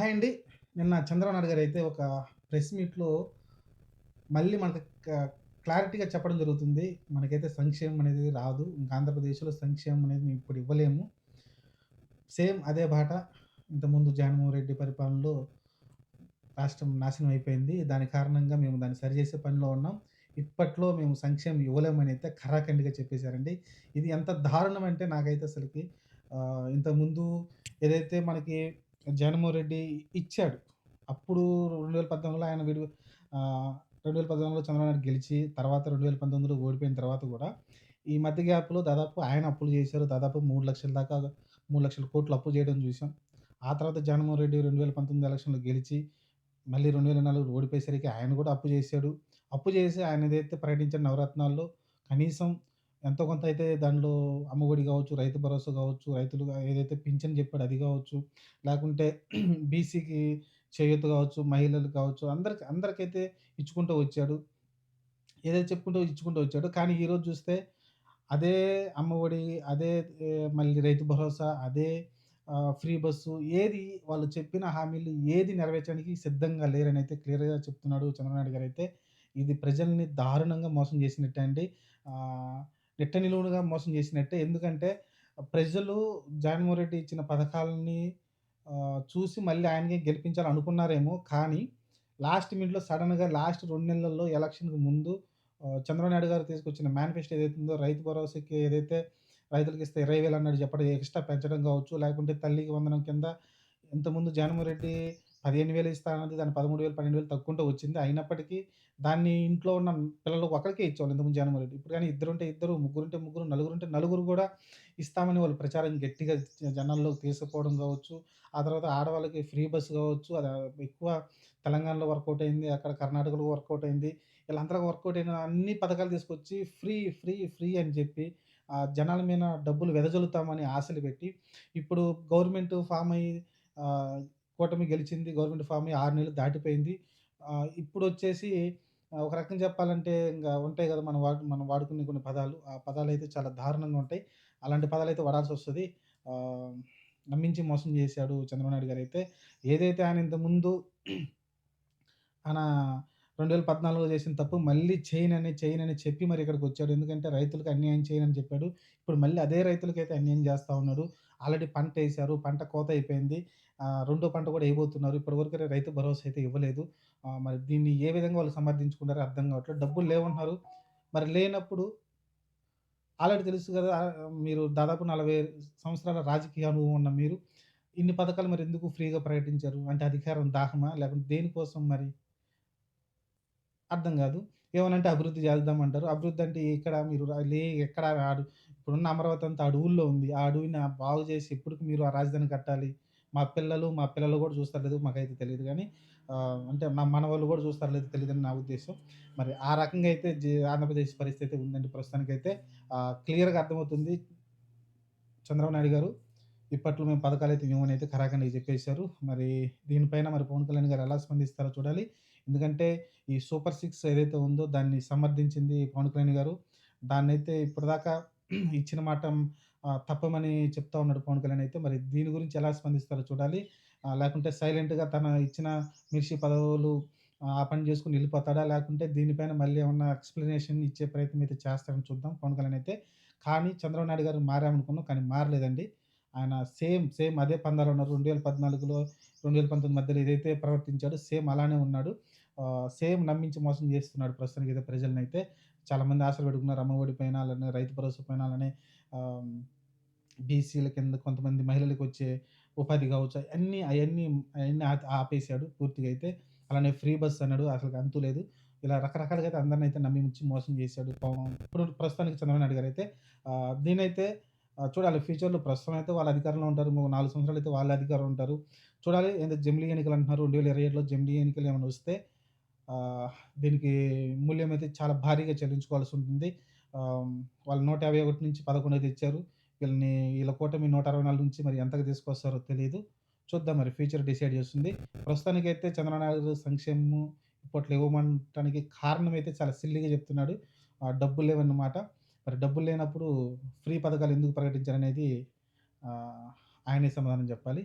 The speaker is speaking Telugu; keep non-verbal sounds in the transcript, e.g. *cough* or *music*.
హాయ్ అండి. నిన్న చంద్రబాబు గారు అయితే ఒక ప్రెస్ మీట్‌లో మళ్ళీ మనకు క్లారిటీగా చెప్పడం జరుగుతుంది. మనకైతే సంక్షేమం అనేది రాదు. ఇంకా ఆంధ్రప్రదేశ్‌లో సంక్షేమం అనేది మేము ఇప్పుడు ఇవ్వలేము. సేమ్ అదే బాట ఇంతకుముందు జగన్మోహన్ రెడ్డి పరిపాలనలో రాష్ట్రం నాశనం అయిపోయింది. దాని కారణంగా మేము దాన్ని సరిచేసే పనిలో ఉన్నాం. ఇప్పట్లో మేము సంక్షేమం ఇవ్వలేమని అయితే ఖరాఖండిగా చెప్పేశారండి ఇది ఎంత దారుణం అంటే నాకైతే అసలుకి ఇంతకుముందు ఏదైతే మనకి జగన్మోహన్ రెడ్డి ఇచ్చాడు. అప్పుడు 2018లో ఆయన విడు ఆహ్, 2018లో చంద్రబాబు నాయుడు గెలిచి తర్వాత 2019లో ఓడిపోయిన తర్వాత కూడా ఈ మధ్య గ్యాప్‌లో దాదాపు ఆయన అప్పులు చేశారు. దాదాపు మూడు లక్షల దాకా మూడు లక్షల కోట్లు అప్పు చేయడం చూసాం. ఆ తర్వాత జగన్మోహన్ రెడ్డి 2019 ఎలక్షన్‌లో గెలిచి మళ్ళీ 2024 ఓడిపోయేసరికి ఆయన కూడా అప్పు చేశాడు. అప్పు చేసి ఆయన ఏదైతే ప్రకటించిన నవరత్నాల్లో కనీసం ఎంతో కొంత అయితే దాంట్లో అమ్మఒడి కావచ్చు రైతు భరోసా కావచ్చు రైతులుగా ఏదైతే పింఛన్ చెప్పాడో అది కావచ్చు లేకుంటే *clears throat* బీసీకి చేయూత కావచ్చు మహిళలకు కావచ్చు, అందరికి అందరికైతే ఇచ్చుకుంటూ వచ్చాడు. ఏదైతే చెప్పుకుంటూ ఇచ్చుకుంటూ వచ్చాడు కానీ ఈరోజు చూస్తే అదే అమ్మఒడి, అదే ఆహ్, మళ్ళీ రైతు భరోసా, అదే ఆహ్, ఫ్రీ బస్సు ఏది వాళ్ళు చెప్పిన హామీలు ఏది నెరవేర్చడానికి సిద్ధంగా లేరనైతే క్లియర్‌గా చెప్తున్నాడు చంద్రబాబు నాయుడు గారైతే. ఇది ప్రజల్ని దారుణంగా మోసం చేసినట్టే అండి. ఆహ్, నిట్ట నిలువునుగా మోసం చేసినట్టే. ఎందుకంటే ప్రజలు జగన్మోహన్ రెడ్డి ఇచ్చిన పథకాలని చూసి మళ్ళీ ఆయనకే గెలిపించాలనుకున్నారేమో కానీ లాస్ట్ మినిట్‌లో సడన్గా లాస్ట్ రెండు నెలల్లో ఎలక్షన్‌కి ముందు చంద్రబాబు నాయుడు గారు తీసుకొచ్చిన మేనిఫెస్టో ఏదైతే ఉందో రైతు భరోసాకి ఏదైతే రైతులకు ఇస్తే ఇరవై వేలు అన్నాడు చెప్పడం ఎక్స్‌ట్రా పెంచడం కావచ్చు, లేకుంటే తల్లికి వందనం కింద ఇంతకుముందు జగన్మోహన్ రెడ్డి 15,000 ఇస్తా అన్నది దాన్ని 13,000, 12,000 తగ్గుకుంటూ వచ్చింది. అయినప్పటికీ దాన్ని ఇంట్లో ఉన్న పిల్లలు ఒకరికే ఇచ్చేవాళ్ళు ఇంతకుముందు జగన్మోహన్ రెడ్డి. ఇప్పుడు ఇద్దరు ఇద్దరుంటే ఇద్దరు, ముగ్గురుంటే ముగ్గురు, నలుగురుంటే నలుగురు కూడా ఇస్తామని వాళ్ళు ప్రచారం గట్టిగా జనాల్లోకి తీసుకుపోవడం కావచ్చు, ఆ తర్వాత ఆడవాళ్ళకి ఫ్రీ బస్సు కావచ్చు, అది ఎక్కువ తెలంగాణలో వర్కౌట్ అయింది. అక్కడ కర్ణాటకలో వర్కౌట్ అయింది. ఇలా ఈళ్ళందరికి వర్కౌట్ అయిన అన్ని పథకాలు తీసుకొచ్చి ఫ్రీ, ఫ్రీ, ఫ్రీ అని చెప్పి జనాల మీద డబ్బులు వెదజల్లుతామని ఆశలు పెట్టి ఇప్పుడు గవర్నమెంట్ ఫామ్ అయ్యి కూటమి గెలిచింది. గవర్నమెంట్ ఫామ్ ఆరు నెలలు దాటిపోయింది. ఇప్పుడు వచ్చేసి ఒక రకం చెప్పాలంటే ఇంకా ఉంటాయి కదా మనం వాడు మనం వాడుకునే కొన్ని పదాలు. ఆ పదాలు అయితే చాలా దారుణంగా ఉంటాయి. అలాంటి పదాలు అయితే వాడాల్సి వస్తుంది నమ్మించి మోసం చేశాడు చంద్రబాబు నాయుడు గారు అయితే ఏదైతే ఆయన ఇంతకుముందు *clears throat* ఆయన 2014లో చేసిన తప్పు మళ్ళీ చైన్ అని చైన్ అని చెప్పి మరి ఇక్కడికి వచ్చాడు ఎందుకంటే రైతులకు అన్యాయం చేయనని చెప్పాడు. ఇప్పుడు మళ్ళీ అదే రైతులకైతే అన్యాయం చేస్తూ ఉన్నాడు. ఆల్రెడీ పంట వేశారు పంట కోత అయిపోయింది. రెండో పంట కూడా ఎయబోతున్నారు. ఇప్పటివరకు రైతు భరోసా అయితే ఇవ్వలేదు. మరి దీన్ని ఏ విధంగా వాళ్ళు సమర్థించుకున్నారో అర్థం కావట్లేదు. డబ్బులు లేవంటున్నారు. మరి లేనప్పుడు ఆల్రెడీ తెలుసు కదా మీరు దాదాపు 40 సంవత్సరాల రాజకీయ అనుభవం ఉన్న మీరు ఇన్ని పథకాలు మరి ఎందుకు ఫ్రీగా ప్రకటించారు? అంటే అధికారం దాహమా? లేకుంటే దేనికోసం మరి? అర్థం కాదు ఏమనంటే అభివృద్ధి చేద్దామంటారు. అభివృద్ధి అంటే ఇక్కడ మీరు లే ఎక్కడ ఇప్పుడున్న అమరావతి అంతా అడవుల్లో ఉంది. ఆ అడవిని బాగు చేసి ఎప్పటికి మీరు ఆ రాజధాని కట్టాలి? మా పిల్లలు, మా పిల్లలు కూడా చూస్తారో లేదు మాకైతే తెలియదు కానీ అంటే నా మనవళ్ళు గూడా చూస్తారో లేదో తెలియదని నా ఉద్దేశం మరి ఆ రకంగా అయితే జే ఆంధ్రప్రదేశ్ పరిస్థితి అయితే ఉందండి ప్రస్తుతానికైతే. అయితే క్లియర్‌గా అర్థమవుతుంది. చంద్రబాబు నాయుడు గారు ఇప్పట్లో మేము పథకాలు అయితే ఇవ్వమని అయితే ఖరాఖండిగా చెప్పేశారు మరి దీనిపైన మరి పవన్ కళ్యాణ్ గారు ఎలా స్పందిస్తారో చూడాలి. ఎందుకంటే ఈ సూపర్ సిక్స్ ఏదైతే ఉందో దాన్ని సమర్థించింది పవన్ కళ్యాణ్ గారు. దాన్నైతే ఇప్పటిదాకా *clears throat* ఇచ్చిన మాట తప్పమని చెప్తా ఉన్నాడు పవన్ కళ్యాణ్ అయితే. మరి దీని గురించి ఎలా స్పందిస్తారో చూడాలి. లేకుంటే సైలెంట్‌గా తన ఇచ్చిన మిర్చి పదవులు ఆ పని చేసుకుని వెళ్ళిపోతాడా లేకుంటే దీనిపైన మళ్ళీ ఏమన్నా ఎక్స్ప్లెనేషన్ ఇచ్చే ప్రయత్నం అయితే చేస్తాడని చూద్దాం పవన్ కళ్యాణ్ అయితే. కానీ చంద్రబాబు నాయుడు గారు మారామనుకున్నాం కానీ మారలేదండి. ఆయన సేమ్, సేమ్ అదే పందాలో ఉన్నారు. 2014లో, 2019 మధ్యలో ఏదైతే ప్రవర్తించాడో సేమ్ అలానే ఉన్నాడు. సేమ్ నమ్మించి మోసం చేస్తున్నాడు ప్రస్తుతానికి అయితే ప్రజలనైతే. చాలామంది ఆశలు పెట్టుకున్నారు. అమ్మఒడి పైన, అలానే రైతు భరోసా పైన, అలానే బీసీల కింద కొంతమంది మహిళలకొచ్చే ఉపాధి కావచ్చు. అన్నీ అవన్నీ అవన్నీ ఆపేశాడు ఆపేసాడు పూర్తిగా అయితే. అలానే ఫ్రీ బస్ అన్నాడు. అసలు అంతు లేదు. ఇలా రకరకాలుగా అయితే అందరిని అయితే నమ్మించి మోసం చేశాడు. ఇప్పుడు ప్రస్తుతానికి చంద్రబాబు నాయుడు గారు అయితే దీనైతే చూడాలి ఫ్యూచర్‌లో ప్రస్తుతం అయితే వాళ్ళ అధికారంలో ఉంటారు. నాలుగు సంవత్సరాలు అయితే వాళ్ళ అధికారంలో ఉంటారు. చూడాలి ఏందో జమిలీ ఎన్నికలు అంటున్నారు. 2027లో జమిలీ ఎన్నికలు ఏమైనా వస్తే దీనికి మూల్యం అయితే చాలా భారీగా చెల్లించుకోవాల్సి ఉంటుంది. వాళ్ళు నూట యాభై ఒకటి నుంచి 11 తెచ్చారు. వీళ్ళని వీళ్ళ కూటమి 164 నుంచి మరి ఎంతకు తీసుకొస్తారో తెలియదు చూద్దాం మరి ఫ్యూచర్ డిసైడ్ చేస్తుంది. ప్రస్తుతానికైతే చంద్రనాయుడు నాయుడు సంక్షేమం ఇప్పట్లో ఇవ్వమంటానికి కారణం అయితే చాలా సిల్లిగా చెప్తున్నాడు. డబ్బులు లేవన్నమాట. మరి డబ్బులు లేనప్పుడు ఫ్రీ పథకాలు ఎందుకు ప్రకటించారనేది ఆయనే సమాధానం చెప్పాలి.